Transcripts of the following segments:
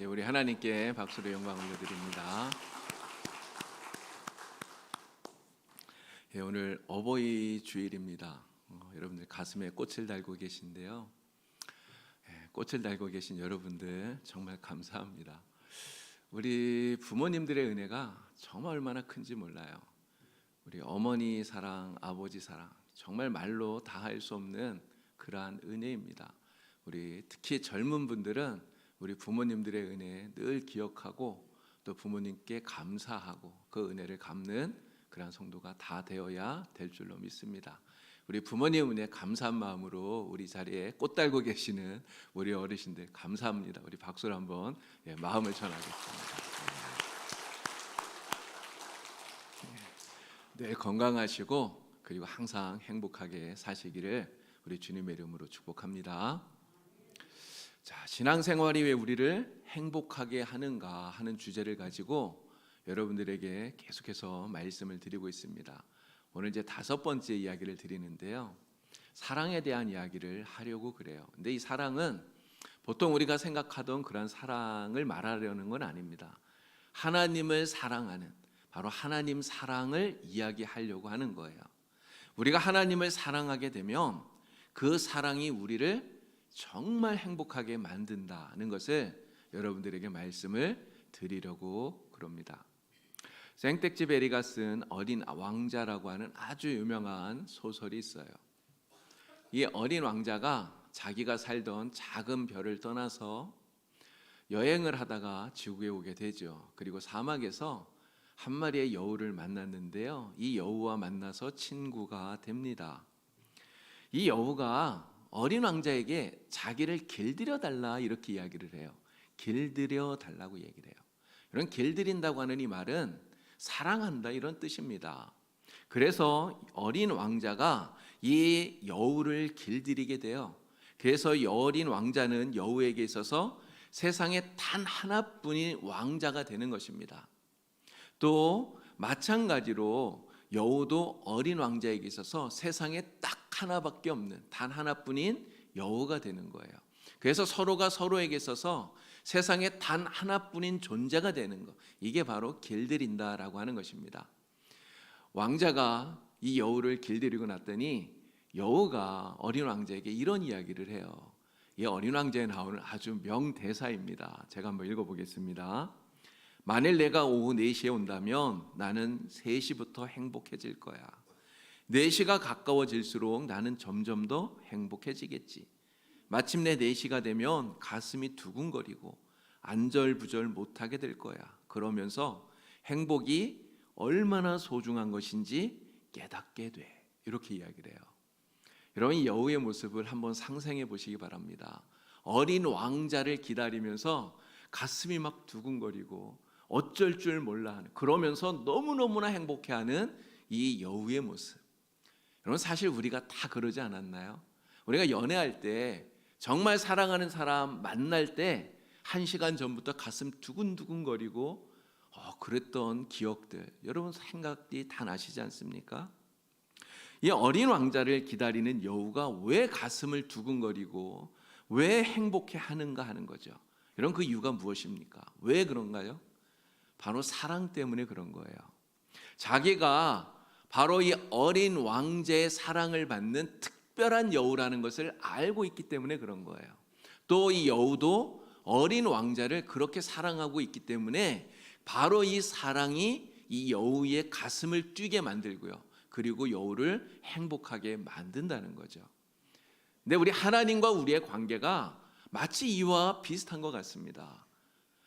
예, 우리 하나님께 박수로 영광 올려드립니다. 예, 오늘 어버이 주일입니다. 어, 여러분들 가슴에 꽃을 달고 계신데요. 예, 꽃을 달고 계신 여러분들 정말 감사합니다. 우리 부모님들의 은혜가 정말 얼마나 큰지 몰라요. 우리 어머니 사랑, 아버지 사랑 정말 말로 다 할 수 없는 그러한 은혜입니다. 우리 특히 젊은 분들은 우리 부모님들의 은혜 늘 기억하고 또 부모님께 감사하고 그 은혜를 갚는 그러한 성도가 다 되어야 될 줄로 믿습니다. 우리 부모님 은혜 감사한 마음으로 우리 자리에 꽃 달고 계시는 우리 어르신들 감사합니다. 우리 박수를 한번 예, 마음을 전하겠습니다. 네, 건강하시고 그리고 항상 행복하게 사시기를 우리 주님의 이름으로 축복합니다. 자, 신앙생활이 왜 우리를 행복하게 하는가 하는 주제를 가지고 여러분들에게 계속해서 말씀을 드리고 있습니다. 오늘 이제 다섯 번째 이야기를 드리는데요. 사랑에 대한 이야기를 하려고 그래요. 근데 이 사랑은 보통 우리가 생각하던 그런 사랑을 말하려는 건 아닙니다. 하나님을 사랑하는 바로 하나님 사랑을 이야기하려고 하는 거예요. 우리가 하나님을 사랑하게 되면 그 사랑이 우리를 정말 행복하게 만든다는 것을 여러분들에게 말씀을 드리려고 그럽니다. 생텍쥐 베리가 쓴 어린 왕자라고 하는 아주 유명한 소설이 있어요. 이 어린 왕자가 자기가 살던 작은 별을 떠나서 여행을 하다가 지구에 오게 되죠. 그리고 사막에서 한 마리의 여우를 만났는데요. 이 여우와 만나서 친구가 됩니다. 이 여우가 어린 왕자에게 자기를 길들여 달라 이렇게 이야기를 해요. 길들여 달라고 얘기를 해요. 이런 길들인다고 하는 이 말은 사랑한다 이런 뜻입니다. 그래서 어린 왕자가 이 여우를 길들이게 돼요. 그래서 어린 왕자는 여우에게 있어서 세상에 단 하나뿐인 왕자가 되는 것입니다. 또 마찬가지로 여우도 어린 왕자에게 있어서 세상에 딱 하나밖에 없는 단 하나뿐인 여우가 되는 거예요. 그래서 서로가 서로에게 있어서 세상에 단 하나뿐인 존재가 되는 것. 이게 바로 길들인다라고 하는 것입니다. 왕자가 이 여우를 길들이고 났더니 여우가 어린 왕자에게 이런 이야기를 해요. 이 어린 왕자에 나오는 아주 명대사입니다. 제가 한번 읽어보겠습니다. 만일 내가 오후 4시에 온다면 나는 3시부터 행복해질 거야. 4시가 가까워질수록 나는 점점 더 행복해지겠지. 마침내 4시가 되면 가슴이 두근거리고 안절부절 못하게 될 거야. 그러면서 행복이 얼마나 소중한 것인지 깨닫게 돼. 이렇게 이야기를 해요. 여러분 이 여우의 모습을 한번 상상해 보시기 바랍니다. 어린 왕자를 기다리면서 가슴이 막 두근거리고 어쩔 줄 몰라 하는 그러면서 너무너무나 행복해하는 이 여우의 모습. 여러분 사실 우리가 다 그러지 않았나요? 우리가 연애할 때 정말 사랑하는 사람 만날 때 한 시간 전부터 가슴 두근두근거리고 어, 그랬던 기억들 여러분 생각이 다 나시지 않습니까? 이 어린 왕자를 기다리는 여우가 왜 가슴을 두근거리고 왜 행복해 하는가 하는 거죠. 여러분 그 이유가 무엇입니까? 왜 그런가요? 바로 사랑 때문에 그런 거예요. 자기가 바로 이 어린 왕제의 사랑을 받는 특별한 여우라는 것을 알고 있기 때문에 그런 거예요. 또 이 여우도 어린 왕자를 그렇게 사랑하고 있기 때문에 바로 이 사랑이 이 여우의 가슴을 뛰게 만들고요. 그리고 여우를 행복하게 만든다는 거죠. 근데 우리 하나님과 우리의 관계가 마치 이와 비슷한 것 같습니다.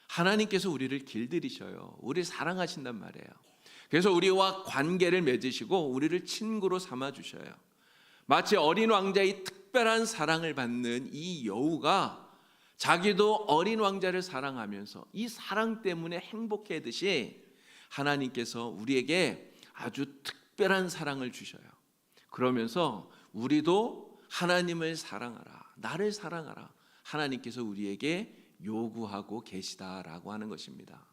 하나님께서 우리를 길들이셔요. 우리를 사랑하신단 말이에요. 그래서 우리와 관계를 맺으시고 우리를 친구로 삼아 주셔요. 마치 어린 왕자의 특별한 사랑을 받는 이 여우가 자기도 어린 왕자를 사랑하면서 이 사랑 때문에 행복해듯이 하나님께서 우리에게 아주 특별한 사랑을 주셔요. 그러면서 우리도 하나님을 사랑하라. 나를 사랑하라. 하나님께서 우리에게 요구하고 계시다라고 하는 것입니다.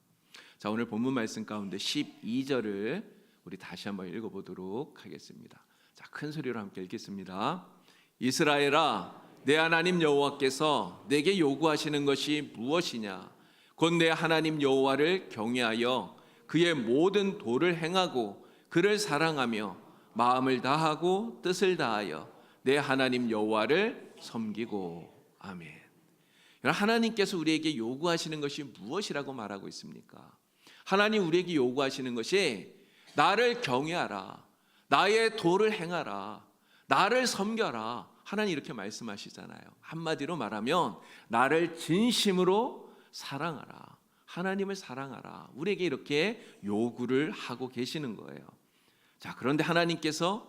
자, 오늘 본문 말씀 가운데 12절을 우리 다시 한번 읽어 보도록 하겠습니다. 자, 큰 소리로 함께 읽겠습니다. 이스라엘아 내 하나님 여호와께서 내게 요구하시는 것이 무엇이냐 곧 내 하나님 여호와를 경외하여 그의 모든 도를 행하고 그를 사랑하며 마음을 다하고 뜻을 다하여 내 하나님 여호와를 섬기고 아멘. 하나님께서 우리에게 요구하시는 것이 무엇이라고 말하고 있습니까? 하나님 우리에게 요구하시는 것이 나를 경외하라. 나의 도를 행하라. 나를 섬겨라. 하나님 이렇게 말씀하시잖아요. 한마디로 말하면 나를 진심으로 사랑하라. 하나님을 사랑하라. 우리에게 이렇게 요구를 하고 계시는 거예요. 자, 그런데 하나님께서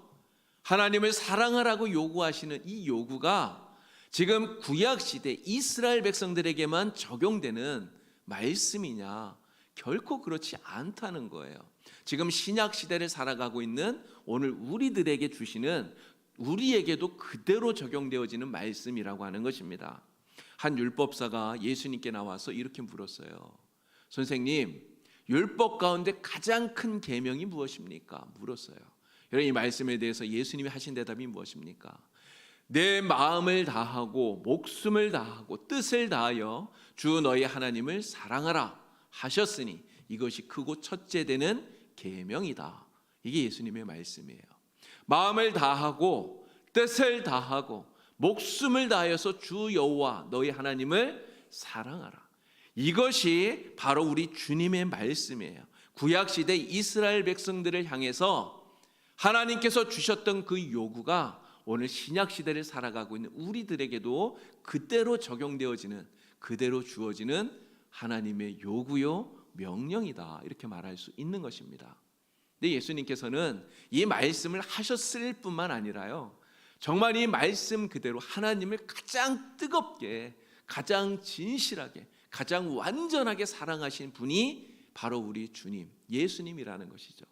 하나님을 사랑하라고 요구하시는 이 요구가 지금 구약 시대 이스라엘 백성들에게만 적용되는 말씀이냐? 결코 그렇지 않다는 거예요. 지금 신약 시대를 살아가고 있는 오늘 우리들에게 주시는 우리에게도 그대로 적용되어지는 말씀이라고 하는 것입니다. 한 율법사가 예수님께 나와서 이렇게 물었어요. 선생님, 율법 가운데 가장 큰 계명이 무엇입니까? 물었어요. 여러분 이 말씀에 대해서 예수님이 하신 대답이 무엇입니까? 내 마음을 다하고 목숨을 다하고 뜻을 다하여 주 너희 하나님을 사랑하라 하셨으니 이것이 크고 첫째 되는 계명이다. 이게 예수님의 말씀이에요. 마음을 다하고 뜻을 다하고 목숨을 다하여서 주 여호와 너희 하나님을 사랑하라. 이것이 바로 우리 주님의 말씀이에요. 구약 시대 이스라엘 백성들을 향해서 하나님께서 주셨던 그 요구가 오늘 신약 시대를 살아가고 있는 우리들에게도 그대로 적용되어지는 그대로 주어지는 하나님의 요구요 명령이다 이렇게 말할 수 있는 것입니다. 근데 예수님께서는 이 말씀을 하셨을 뿐만 아니라요. 정말 이 말씀 그대로 하나님을 가장 뜨겁게 가장 진실하게 가장 완전하게 사랑하신 분이 바로 우리 주님 예수님이라는 것이죠.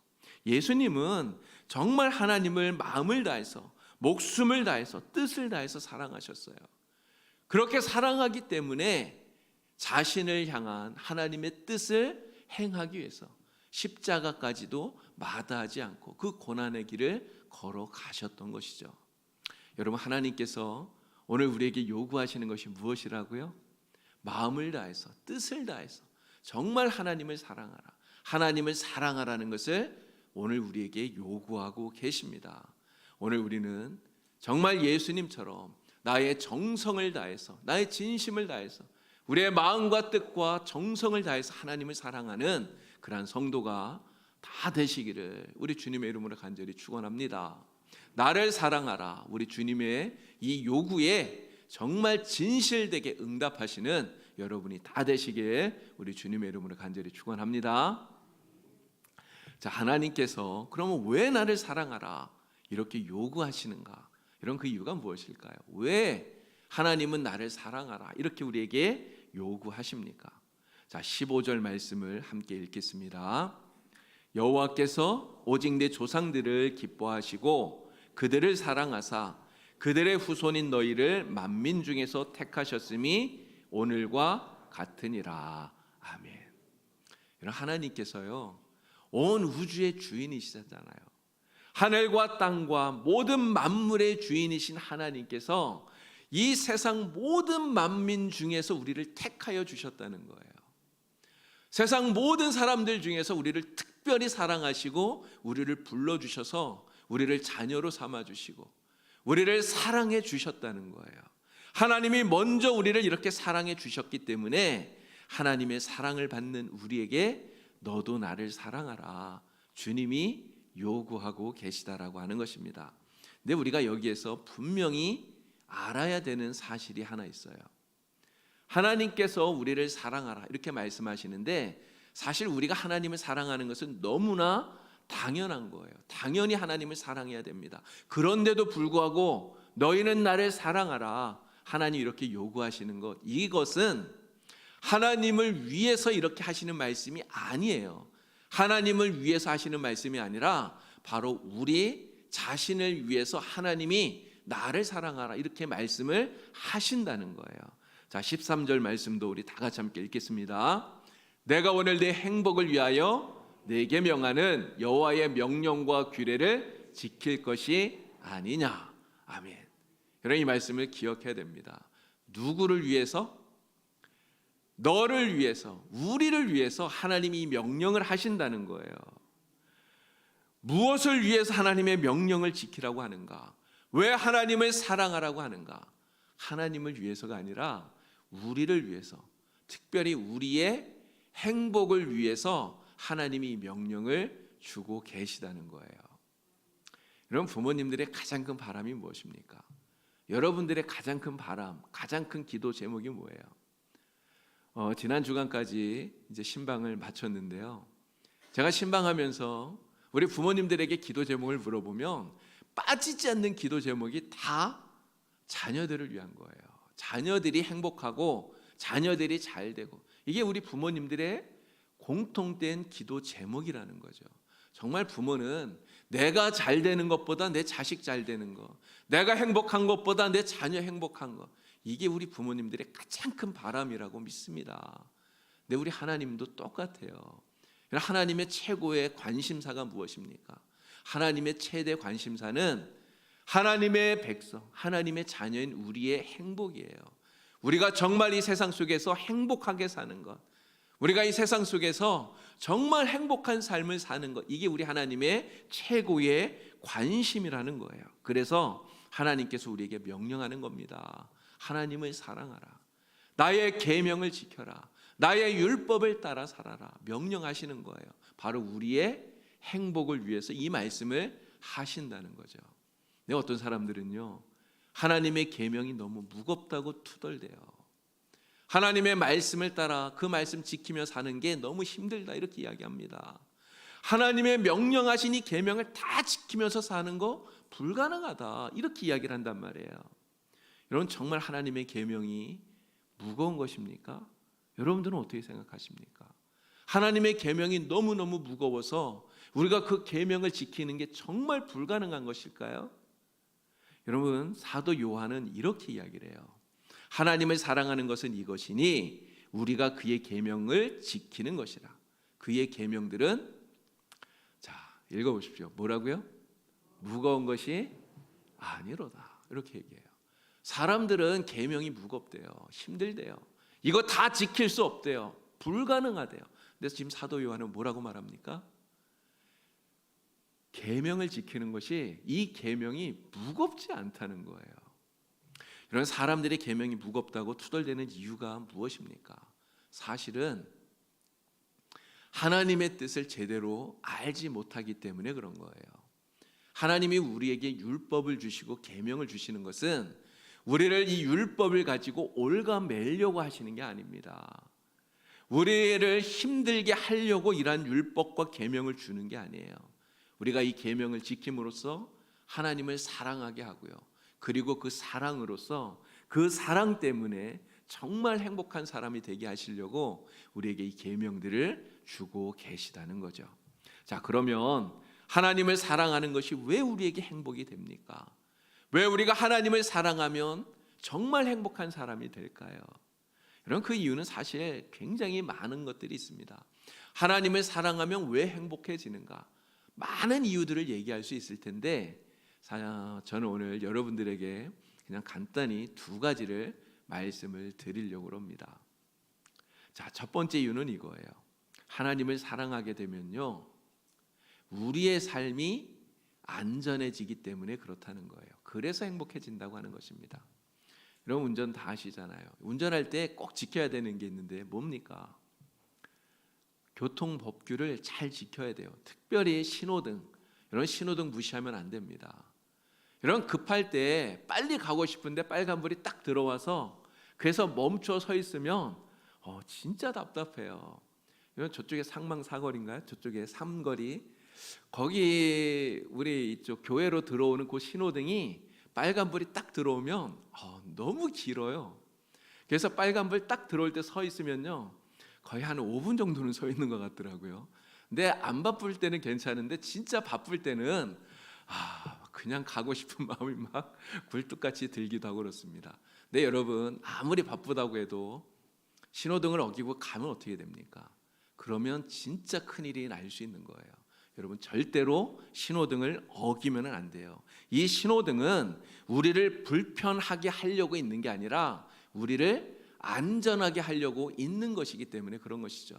예수님은 정말 하나님을 마음을 다해서 목숨을 다해서 뜻을 다해서 사랑하셨어요. 그렇게 사랑하기 때문에 자신을 향한 하나님의 뜻을 행하기 위해서 십자가까지도 마다하지 않고 그 고난의 길을 걸어가셨던 것이죠. 여러분 하나님께서 오늘 우리에게 요구하시는 것이 무엇이라고요? 마음을 다해서 뜻을 다해서 정말 하나님을 사랑하라. 하나님을 사랑하라는 것을 오늘 우리에게 요구하고 계십니다. 오늘 우리는 정말 예수님처럼 나의 정성을 다해서 나의 진심을 다해서 우리의 마음과 뜻과 정성을 다해서 하나님을 사랑하는 그러한 성도가 다 되시기를 우리 주님의 이름으로 간절히 축원합니다. 나를 사랑하라. 우리 주님의 이 요구에 정말 진실되게 응답하시는 여러분이 다 되시기에 우리 주님의 이름으로 간절히 축원합니다. 자, 하나님께서 그러면 왜 나를 사랑하라 이렇게 요구하시는가? 이런 그 이유가 무엇일까요? 왜 하나님은 나를 사랑하라 이렇게 우리에게 요구하십니까? 자, 15절 말씀을 함께 읽겠습니다. 여호와께서 오직 내 조상들을 기뻐하시고 그들을 사랑하사 그들의 후손인 너희를 만민 중에서 택하셨음이 오늘과 같으니라. 아멘. 여러분 하나님께서요. 온 우주의 주인이시잖아요. 하늘과 땅과 모든 만물의 주인이신 하나님께서 이 세상 모든 만민 중에서 우리를 택하여 주셨다는 거예요. 세상 모든 사람들 중에서 우리를 특별히 사랑하시고 우리를 불러 주셔서 우리를 자녀로 삼아 주시고 우리를 사랑해 주셨다는 거예요. 하나님이 먼저 우리를 이렇게 사랑해 주셨기 때문에 하나님의 사랑을 받는 우리에게 너도 나를 사랑하라. 주님이 요구하고 계시다라고 하는 것입니다. 근데 우리가 여기에서 분명히 알아야 되는 사실이 하나 있어요. 하나님께서 우리를 사랑하라 이렇게 말씀하시는데 사실 우리가 하나님을 사랑하는 것은 너무나 당연한 거예요. 당연히 하나님을 사랑해야 됩니다. 그런데도 불구하고 너희는 나를 사랑하라. 하나님 이렇게 요구하시는 것 이것은 하나님을 위해서 이렇게 하시는 말씀이 아니에요. 하나님을 위해서 하시는 말씀이 아니라 바로 우리 자신을 위해서 하나님이 나를 사랑하라 이렇게 말씀을 하신다는 거예요. 자, 13절 말씀도 우리 다 같이 함께 읽겠습니다. 내가 오늘 내 행복을 위하여 내게 명하는 여호와의 명령과 규례를 지킬 것이 아니냐. 아멘. 여러분 이 말씀을 기억해야 됩니다. 누구를 위해서? 너를 위해서, 우리를 위해서 하나님이 명령을 하신다는 거예요. 무엇을 위해서 하나님의 명령을 지키라고 하는가? 왜 하나님을 사랑하라고 하는가? 하나님을 위해서가 아니라 우리를 위해서, 특별히 우리의 행복을 위해서 하나님이 명령을 주고 계시다는 거예요. 여러분 부모님들의 가장 큰 바람이 무엇입니까? 여러분들의 가장 큰 바람, 가장 큰 기도 제목이 뭐예요? 어, 지난 주간까지 이제 신방을 마쳤는데요. 제가 신방하면서 우리 부모님들에게 기도 제목을 물어보면 빠지지 않는 기도 제목이 다 자녀들을 위한 거예요. 자녀들이 행복하고 자녀들이 잘 되고 이게 우리 부모님들의 공통된 기도 제목이라는 거죠. 정말 부모는 내가 잘 되는 것보다 내 자식 잘 되는 거, 내가 행복한 것보다 내 자녀 행복한 거, 이게 우리 부모님들의 가장 큰 바람이라고 믿습니다. 근데 우리 하나님도 똑같아요. 하나님의 최고의 관심사가 무엇입니까? 하나님의 최대 관심사는 하나님의 백성, 하나님의 자녀인 우리의 행복이에요. 우리가 정말 이 세상 속에서 행복하게 사는 것, 우리가 이 세상 속에서 정말 행복한 삶을 사는 것, 이게 우리 하나님의 최고의 관심이라는 거예요. 그래서 하나님께서 우리에게 명령하는 겁니다. 하나님을 사랑하라. 나의 계명을 지켜라. 나의 율법을 따라 살아라. 명령하시는 거예요. 바로 우리의 행복을 위해서 이 말씀을 하신다는 거죠. 네, 어떤 사람들은요. 하나님의 계명이 너무 무겁다고 투덜대요. 하나님의 말씀을 따라 그 말씀 지키며 사는 게 너무 힘들다 이렇게 이야기합니다. 하나님의 명령하신 이 계명을 다 지키면서 사는 거 불가능하다 이렇게 이야기를 한단 말이에요. 여러분 정말 하나님의 계명이 무거운 것입니까? 여러분들은 어떻게 생각하십니까? 하나님의 계명이 너무너무 무거워서 우리가 그 계명을 지키는 게 정말 불가능한 것일까요? 여러분 사도 요한은 이렇게 이야기를 해요. 하나님을 사랑하는 것은 이것이니 우리가 그의 계명을 지키는 것이라. 그의 계명들은 자, 읽어 보십시오. 뭐라고요? 무거운 것이 아니로다. 이렇게 얘기해요. 사람들은 계명이 무겁대요. 힘들대요. 이거 다 지킬 수 없대요. 불가능하대요. 그래서 지금 사도 요한은 뭐라고 말합니까? 계명을 지키는 것이 이 계명이 무겁지 않다는 거예요. 이런 사람들의 계명이 무겁다고 투덜대는 이유가 무엇입니까? 사실은 하나님의 뜻을 제대로 알지 못하기 때문에 그런 거예요. 하나님이 우리에게 율법을 주시고 계명을 주시는 것은 우리를 이 율법을 가지고 올가 매려고 하시는 게 아닙니다. 우리를 힘들게 하려고 이러한 율법과 계명을 주는 게 아니에요. 우리가 이 계명을 지킴으로써 하나님을 사랑하게 하고요. 그리고 그 사랑으로서 그 사랑 때문에 정말 행복한 사람이 되게 하시려고 우리에게 이 계명들을 주고 계시다는 거죠. 자, 그러면 하나님을 사랑하는 것이 왜 우리에게 행복이 됩니까? 왜 우리가 하나님을 사랑하면 정말 행복한 사람이 될까요? 여러분 그 이유는 사실 굉장히 많은 것들이 있습니다. 하나님을 사랑하면 왜 행복해지는가? 많은 이유들을 얘기할 수 있을 텐데 저는 오늘 여러분들에게 그냥 간단히 두 가지를 말씀을 드리려고 합니다. 자, 첫 번째 이유는 이거예요. 하나님을 사랑하게 되면요. 우리의 삶이 안전해지기 때문에 그렇다는 거예요. 그래서 행복해진다고 하는 것입니다. 여러분 운전 다 하시잖아요. 운전할 때 꼭 지켜야 되는 게 있는데 뭡니까? 교통 법규를 잘 지켜야 돼요. 특별히 신호등. 이런 신호등 무시하면 안 됩니다. 이런 급할 때 빨리 가고 싶은데 빨간불이 딱 들어와서 그래서 멈춰 서 있으면 어, 진짜 답답해요. 이건 저쪽에 상망 사거리인가요? 저쪽에 삼거리. 거기 우리 이쪽 교회로 들어오는 그 신호등이 빨간불이 딱 들어오면 어, 너무 길어요. 그래서 빨간불 딱 들어올 때 서 있으면요. 거의 한 5분 정도는 서 있는 것 같더라고요. 근데 안 바쁠 때는 괜찮은데 진짜 바쁠 때는 아, 그냥 가고 싶은 마음이 막 굴뚝같이 들기도 하고 그렇습니다. 네, 여러분 아무리 바쁘다고 해도 신호등을 어기고 가면 어떻게 됩니까? 그러면 진짜 큰 일이 날 수 있는 거예요. 여러분 절대로 신호등을 어기면 안 돼요. 이 신호등은 우리를 불편하게 하려고 있는 게 아니라 우리를 안전하게 하려고 있는 것이기 때문에 그런 것이죠.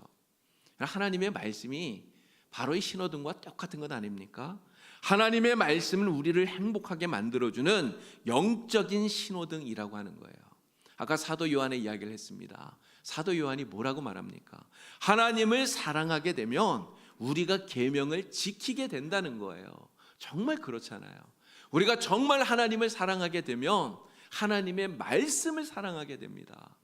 하나님의 말씀이 바로 이 신호등과 똑같은 것 아닙니까? 하나님의 말씀은 우리를 행복하게 만들어주는 영적인 신호등이라고 하는 거예요. 아까 사도 요한의 이야기를 했습니다. 사도 요한이 뭐라고 말합니까? 하나님을 사랑하게 되면 우리가 계명을 지키게 된다는 거예요. 정말 그렇잖아요. 우리가 정말 하나님을 사랑하게 되면 하나님의 말씀을 사랑하게 됩니다.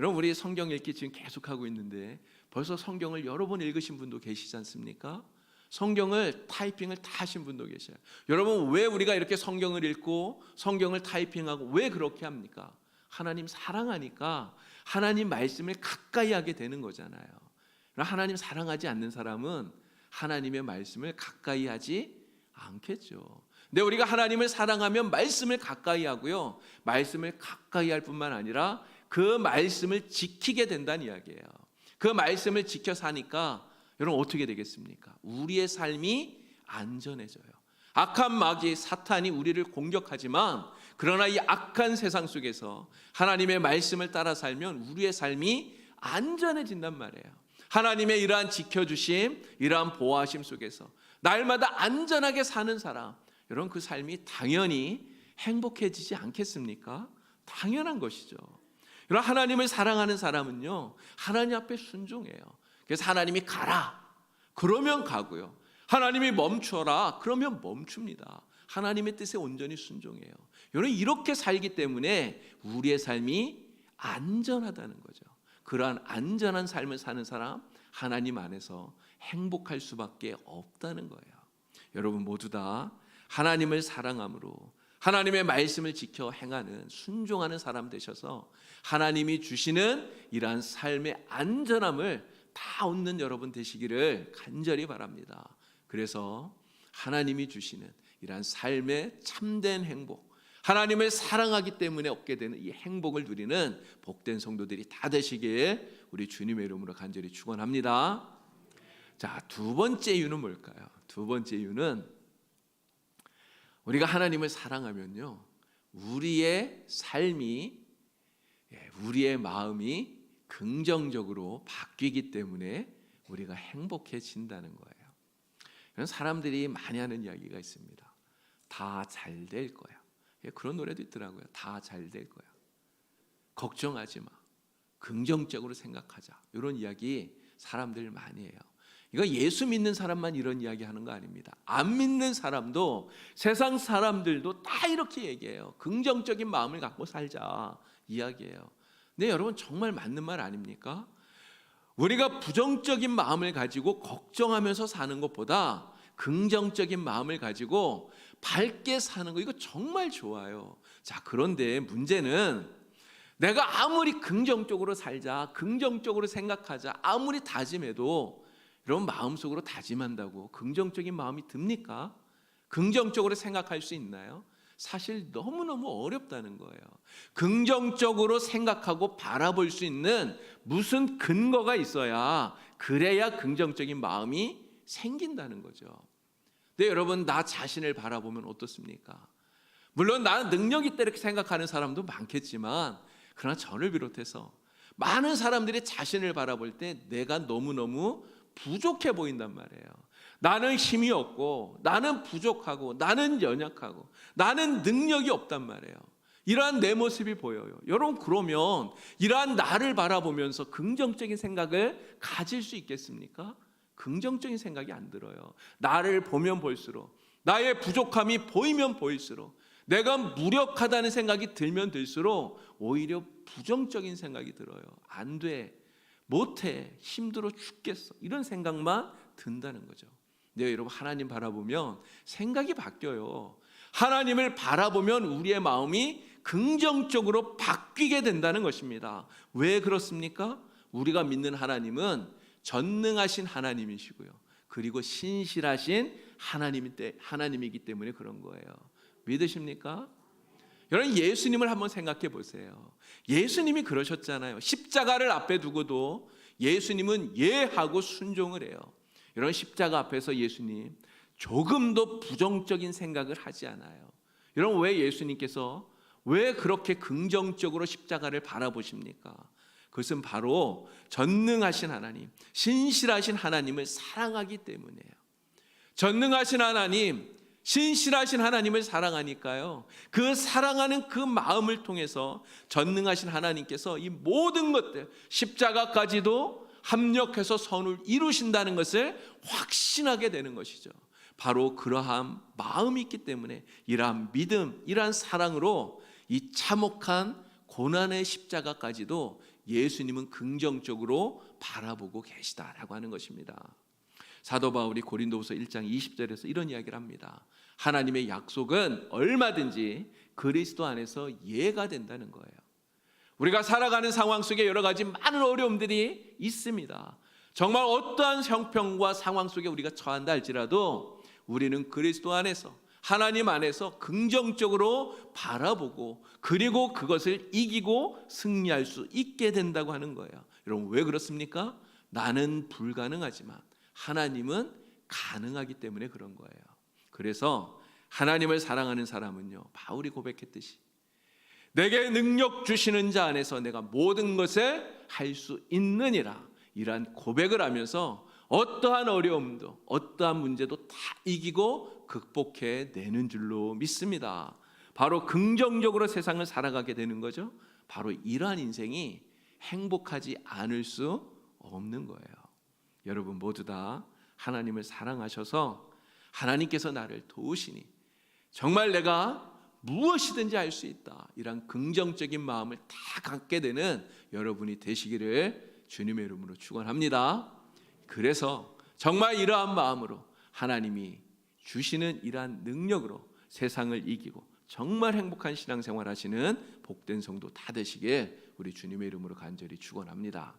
여러분 우리 성경 읽기 지금 계속하고 있는데 벌써 성경을 여러 번 읽으신 분도 계시지 않습니까? 성경을 타이핑을 다 하신 분도 계셔요. 여러분 왜 우리가 이렇게 성경을 읽고 성경을 타이핑하고 왜 그렇게 합니까? 하나님 사랑하니까 하나님 말씀을 가까이 하게 되는 거잖아요. 하나님 사랑하지 않는 사람은 하나님의 말씀을 가까이 하지 않겠죠. 근데 우리가 하나님을 사랑하면 말씀을 가까이 하고요. 말씀을 가까이 할 뿐만 아니라 그 말씀을 지키게 된다는 이야기예요. 그 말씀을 지켜 사니까 여러분 어떻게 되겠습니까? 우리의 삶이 안전해져요. 악한 마귀 사탄이 우리를 공격하지만 그러나 이 악한 세상 속에서 하나님의 말씀을 따라 살면 우리의 삶이 안전해진단 말이에요. 하나님의 이러한 지켜주심, 이러한 보호하심 속에서 날마다 안전하게 사는 사람, 여러분 그 삶이 당연히 행복해지지 않겠습니까? 당연한 것이죠. 여러분 하나님을 사랑하는 사람은요 하나님 앞에 순종해요. 그래서 하나님이 가라 그러면 가고요. 하나님이 멈춰라 그러면 멈춥니다. 하나님의 뜻에 온전히 순종해요. 여러분 이렇게 살기 때문에 우리의 삶이 안전하다는 거죠. 그러한 안전한 삶을 사는 사람 하나님 안에서 행복할 수밖에 없다는 거예요. 여러분 모두 다 하나님을 사랑함으로 하나님의 말씀을 지켜 행하는 순종하는 사람 되셔서 하나님이 주시는 이러한 삶의 안전함을 다 얻는 여러분 되시기를 간절히 바랍니다. 그래서 하나님이 주시는 이러한 삶의 참된 행복, 하나님을 사랑하기 때문에 얻게 되는 이 행복을 누리는 복된 성도들이 다 되시길 우리 주님의 이름으로 간절히 축원합니다. 자, 두 번째 이유는 뭘까요? 두 번째 이유는 우리가 하나님을 사랑하면요. 우리의 삶이 예, 우리의 마음이 긍정적으로 바뀌기 때문에 우리가 행복해진다는 거예요. 그런 사람들이 많이 하는 이야기가 있습니다. 다 잘 될 거야. 예, 그런 노래도 있더라고요. 다 잘 될 거야. 걱정하지 마. 긍정적으로 생각하자. 이런 이야기 사람들 많이 해요. 이거 예수 믿는 사람만 이런 이야기 하는 거 아닙니다. 안 믿는 사람도 세상 사람들도 다 이렇게 얘기해요. 긍정적인 마음을 갖고 살자 이야기해요. 근데 여러분 정말 맞는 말 아닙니까? 우리가 부정적인 마음을 가지고 걱정하면서 사는 것보다 긍정적인 마음을 가지고 밝게 사는 거 이거 정말 좋아요. 자, 그런데 문제는 내가 아무리 긍정적으로 살자, 긍정적으로 생각하자, 아무리 다짐해도 여러분 마음속으로 다짐한다고 긍정적인 마음이 듭니까? 긍정적으로 생각할 수 있나요? 사실 너무너무 어렵다는 거예요. 긍정적으로 생각하고 바라볼 수 있는 무슨 근거가 있어야 그래야 긍정적인 마음이 생긴다는 거죠. 근데 여러분 나 자신을 바라보면 어떻습니까? 물론 나는 능력 있다 이렇게 생각하는 사람도 많겠지만 그러나 저를 비롯해서 많은 사람들이 자신을 바라볼 때 내가 너무너무 부족해 보인단 말이에요. 나는 힘이 없고 나는 부족하고 나는 연약하고 나는 능력이 없단 말이에요. 이러한 내 모습이 보여요. 여러분 그러면 이러한 나를 바라보면서 긍정적인 생각을 가질 수 있겠습니까? 긍정적인 생각이 안 들어요. 나를 보면 볼수록 나의 부족함이 보이면 보일수록 내가 무력하다는 생각이 들면 들수록 오히려 부정적인 생각이 들어요. 안 돼. 못해. 힘들어 죽겠어. 이런 생각만 든다는 거죠. 네, 여러분 하나님 바라보면 생각이 바뀌어요. 하나님을 바라보면 우리의 마음이 긍정적으로 바뀌게 된다는 것입니다. 왜 그렇습니까? 우리가 믿는 하나님은 전능하신 하나님이시고요. 그리고 신실하신 하나님이 때 하나님이기 때문에 그런 거예요. 믿으십니까? 여러분 예수님을 한번 생각해 보세요. 예수님이 그러셨잖아요. 십자가를 앞에 두고도 예수님은 예하고 순종을 해요. 여러분 십자가 앞에서 예수님 조금도 부정적인 생각을 하지 않아요. 여러분 왜 예수님께서 왜 그렇게 긍정적으로 십자가를 바라보십니까? 그것은 바로 전능하신 하나님, 신실하신 하나님을 사랑하기 때문이에요. 전능하신 하나님, 신실하신 하나님을 사랑하니까요. 그 사랑하는 그 마음을 통해서 전능하신 하나님께서 이 모든 것들, 십자가까지도 합력해서 선을 이루신다는 것을 확신하게 되는 것이죠. 바로 그러한 마음이 있기 때문에 이러한 믿음, 이러한 사랑으로 이 참혹한 고난의 십자가까지도 예수님은 긍정적으로 바라보고 계시다라고 하는 것입니다. 사도 바울이 고린도후서 1장 20절에서 이런 이야기를 합니다. 하나님의 약속은 얼마든지 그리스도 안에서 예가 된다는 거예요. 우리가 살아가는 상황 속에 여러 가지 많은 어려움들이 있습니다. 정말 어떠한 형평과 상황 속에 우리가 처한다 할지라도 우리는 그리스도 안에서 하나님 안에서 긍정적으로 바라보고 그리고 그것을 이기고 승리할 수 있게 된다고 하는 거예요. 여러분 왜 그렇습니까? 나는 불가능하지만 하나님은 가능하기 때문에 그런 거예요. 그래서 하나님을 사랑하는 사람은요. 바울이 고백했듯이 내게 능력 주시는 자 안에서 내가 모든 것을 할수 있느니라. 이러한 고백을 하면서 어떠한 어려움도 어떠한 문제도 다 이기고 극복해 내는 줄로 믿습니다. 바로 긍정적으로 세상을 살아가게 되는 거죠. 바로 이러한 인생이 행복하지 않을 수 없는 거예요. 여러분 모두 다 하나님을 사랑하셔서 하나님께서 나를 도우시니 정말 내가 무엇이든지 할수 있다. 이런 긍정적인 마음을 다 갖게 되는 여러분이 되시기를 주님의 이름으로 축원합니다. 그래서 정말 이러한 마음으로 하나님이 주시는 이러한 능력으로 세상을 이기고 정말 행복한 신앙생활 하시는 복된 성도 다 되시길 우리 주님의 이름으로 간절히 축원합니다.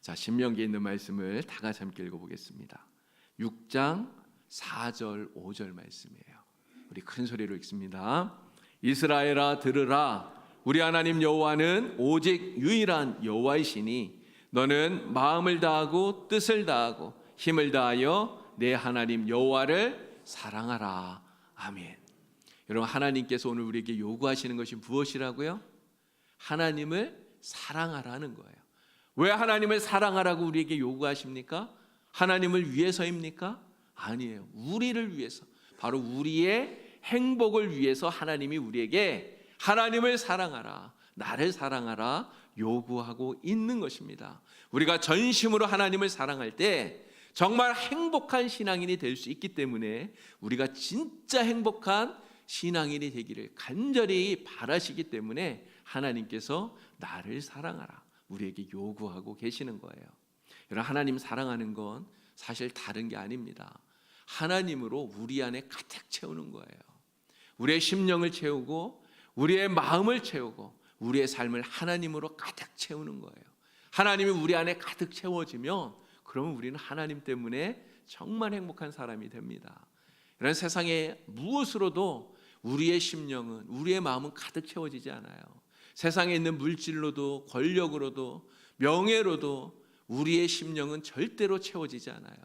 자, 신명기에 있는 말씀을 다 같이 함께 읽어 보겠습니다. 6장 4절 5절 말씀이에요. 우리 큰 소리로 읽습니다. 이스라엘아 들으라 우리 하나님 여호와는 오직 유일한 여호와이시니 너는 마음을 다하고 뜻을 다하고 힘을 다하여 내 하나님 여호와를 사랑하라. 아멘. 여러분 하나님께서 오늘 우리에게 요구하시는 것이 무엇이라고요? 하나님을 사랑하라는 거예요. 왜 하나님을 사랑하라고 우리에게 요구하십니까? 하나님을 위해서입니까? 아니에요. 우리를 위해서. 바로 우리의 행복을 위해서 하나님이 우리에게 하나님을 사랑하라, 나를 사랑하라 요구하고 있는 것입니다. 우리가 전심으로 하나님을 사랑할 때 정말 행복한 신앙인이 될 수 있기 때문에 우리가 진짜 행복한 신앙인이 되기를 간절히 바라시기 때문에 하나님께서 나를 사랑하라 우리에게 요구하고 계시는 거예요. 여러분 하나님 사랑하는 건 사실 다른 게 아닙니다. 하나님으로 우리 안에 가득 채우는 거예요. 우리의 심령을 채우고 우리의 마음을 채우고 우리의 삶을 하나님으로 가득 채우는 거예요. 하나님이 우리 안에 가득 채워지면 그러면 우리는 하나님 때문에 정말 행복한 사람이 됩니다. 이런 세상에 무엇으로도 우리의 심령은 우리의 마음은 가득 채워지지 않아요. 세상에 있는 물질로도 권력으로도 명예로도 우리의 심령은 절대로 채워지지 않아요.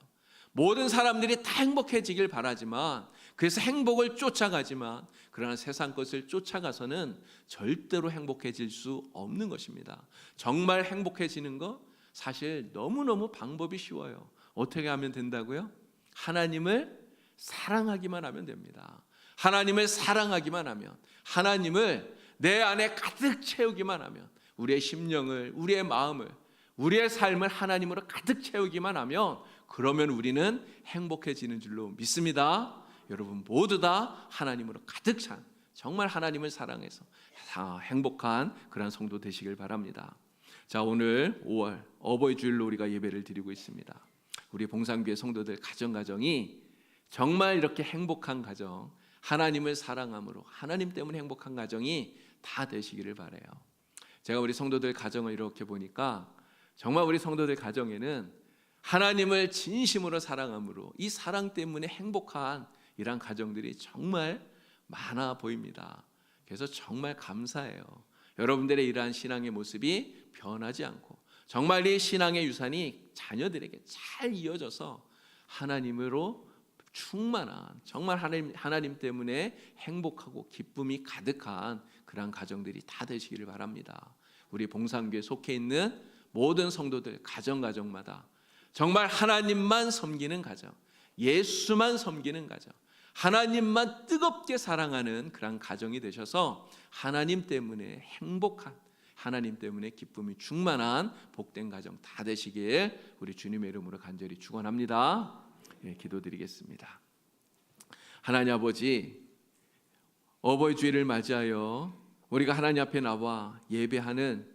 모든 사람들이 다 행복해지길 바라지만 그래서 행복을 쫓아가지만 그러나 세상 것을 쫓아가서는 절대로 행복해질 수 없는 것입니다. 정말 행복해지는 거 사실 너무너무 방법이 쉬워요. 어떻게 하면 된다고요? 하나님을 사랑하기만 하면 됩니다. 하나님을 사랑하기만 하면 하나님을 내 안에 가득 채우기만 하면 우리의 심령을 우리의 마음을 우리의 삶을 하나님으로 가득 채우기만 하면 그러면 우리는 행복해지는 줄로 믿습니다. 여러분 모두 다 하나님으로 가득 찬 정말 하나님을 사랑해서 행복한 그런 성도 되시길 바랍니다. 자 오늘 5월 어버이 주일로 우리가 예배를 드리고 있습니다. 우리 봉상교회 성도들 가정 가정이 정말 이렇게 행복한 가정, 하나님을 사랑함으로 하나님 때문에 행복한 가정이 다 되시기를 바래요. 제가 우리 성도들 가정을 이렇게 보니까 정말 우리 성도들 가정에는 하나님을 진심으로 사랑함으로 이 사랑 때문에 행복한 이러한 가정들이 정말 많아 보입니다. 그래서 정말 감사해요. 여러분들의 이러한 신앙의 모습이 변하지 않고 정말 이 신앙의 유산이 자녀들에게 잘 이어져서 하나님으로 충만한 정말 하나님 하나님 때문에 행복하고 기쁨이 가득한 그러한 가정들이 다 되시기를 바랍니다. 우리 봉상교에 속해 있는 모든 성도들 가정 가정마다 정말 하나님만 섬기는 가정, 예수만 섬기는 가정, 하나님만 뜨겁게 사랑하는 그런 가정이 되셔서 하나님 때문에 행복한 하나님 때문에 기쁨이 충만한 복된 가정 다 되시길 우리 주님의 이름으로 간절히 축원합니다. 예, 기도드리겠습니다. 하나님 아버지 어버이 주일을 맞이하여 우리가 하나님 앞에 나와 예배하는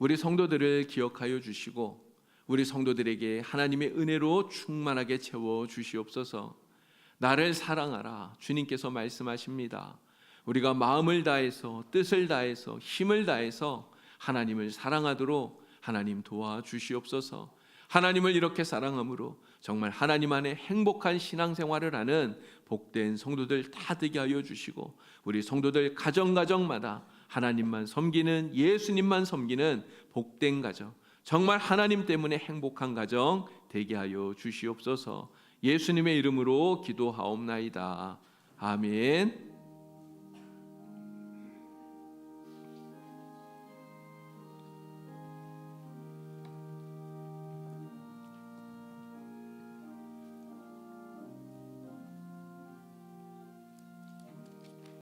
우리 성도들을 기억하여 주시고 우리 성도들에게 하나님의 은혜로 충만하게 채워 주시옵소서. 나를 사랑하라 주님께서 말씀하십니다. 우리가 마음을 다해서 뜻을 다해서 힘을 다해서 하나님을 사랑하도록 하나님 도와 주시옵소서. 하나님을 이렇게 사랑함으로 정말 하나님 안에 행복한 신앙생활을 하는 복된 성도들 다 되게 하여 주시고 우리 성도들 가정 가정마다 하나님만 섬기는 예수님만 섬기는 복된 가정 정말 하나님 때문에 행복한 가정 되게 하여 주시옵소서. 예수님의 이름으로 기도하옵나이다. 아멘.